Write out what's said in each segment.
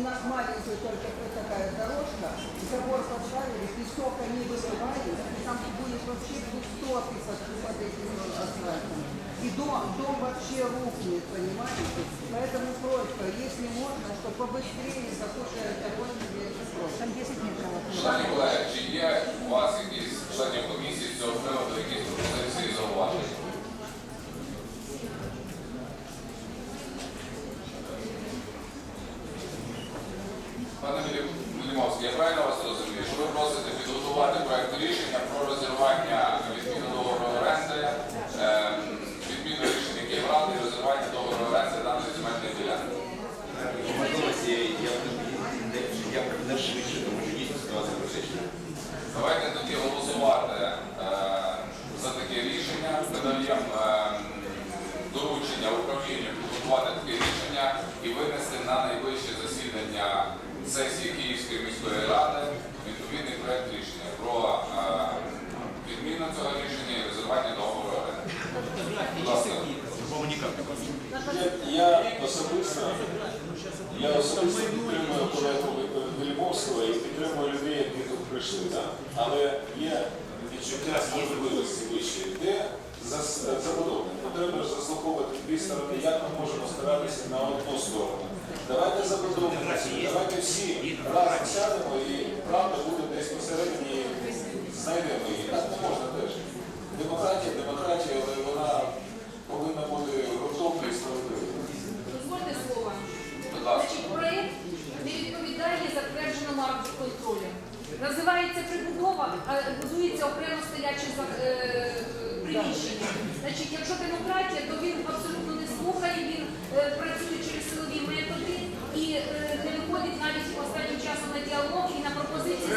нас маленькая только вот такая дорожка, забор поставили, песок они высыпают, и там будет вообще пустоты под, под этим асфальтом. И дом, дом вообще рухнет, понимаете? Поэтому просьба, если можно, чтобы побыстрее, потому что такой просьба. Там 10 метров. Пане Мілі- Мілімовський, я правильно вас розумію, що ви просите підготувати проект рішення про розірвання відміну договору оренди, ем, відміну рішення Київради і розірвання договору оренди даної земельної ділянки? Можливості я я не швидше, тому що дійсно ситуація критична. Давайте тоді голосувати е, за таке рішення. Ми даємо е, доручення управлінню підготувати таке рішення і винести на найближче засідання сесії Київської міської ради відповідний проект рішення про е, відміну цього рішення і розірвання договору оренди. Будь ласка. Я, я особисто, я особисто підтримую колегу Вельмовського і підтримую людей, які тут прийшли. Да? Але є відчуття справедливості вищої, де забудовник. Ж заслуховувати дві сторони, як ми можемо старатися на одну сторону. Давайте забудовники, давайте всі разом сядемо і правда буде десь посередині, знайдемо її. Так не можна будується окремо стояче за- е, приміщення. Значить, якщо демократія, то він абсолютно не слухає, він е, працює через силові методи і е, не виходить навіть останнім часом на діалог і на пропозиції.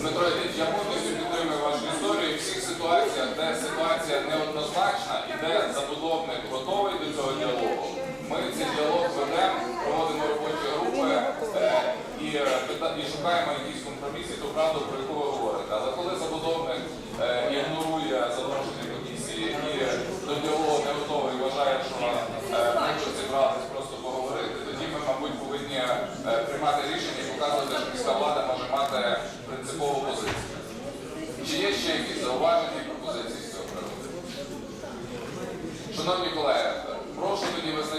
Дмитро Ілліч, я повністю підтримую вашу історію. В всіх ситуаціях, де ситуація неоднозначна і де забудовник готовий до цього діалогу, ми цей діалог ведемо, проводимо робочі групи е, і, е, пита- і шукаємо якісь компроміси, ту правду, про яку ви говорите. Але коли забудовник е, ігнорує запрошення комісії і до діалогу не готовий, вважає, що е, може зібратись просто поговорити, тоді ми, мабуть, повинні е, приймати рішення і показувати, що міська влада може мати принципову позицію. Чи є ще якісь зауваження і пропозиції з цього приводу? Шановні колеги,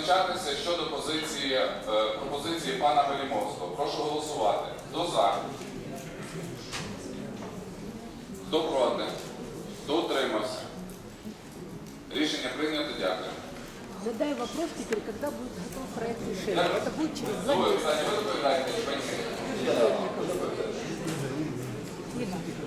визначатися щодо позиції, е, пропозиції пана Галімовського. Прошу голосувати. Хто за? Хто проти? Хто утримався? Рішення прийнято. Дякую. Задай вопрос теперь, когда будет готов проект решения. Это будет через два ну, месяца.